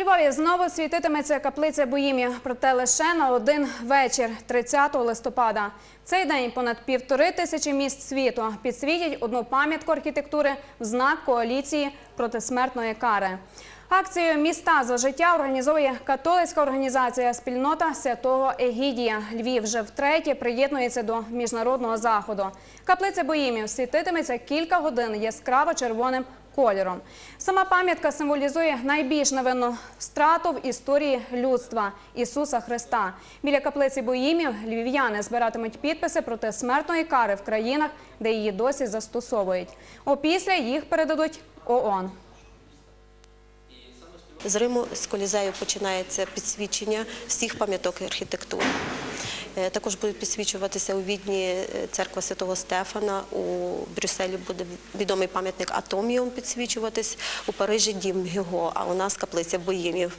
Львові знову світитиметься каплиця Боїмів, проте лише на один вечір, 30 листопада. Цей день понад півтори тисячі міст світу підсвітять одну пам'ятку архітектури в знак коаліції проти смертної кари. Акцію Міста за життя організовує католицька організація Спільнота святого Егідія. Львів вже втретє приєднується до міжнародного заходу. Каплиця Боїмів світитиметься кілька годин яскраво червоним кольором. Сама пам'ятка символізує найбільш невинну страту в історії людства Ісуса Христа. Біля каплиці Боїмів львів'яни збиратимуть підписи проти смертної кари в країнах, де її досі застосовують. Опісля їх передадуть ООН. З Риму з колізею починається підсвічення всіх пам'яток архітектури. Е, Також буде підсвічуватися у Відні е, церква Святого Стефана, у Брюсселі буде відомий пам'ятник Атоміум підсвічуватись, у Парижі дім його, а у нас каплиця Боїмів.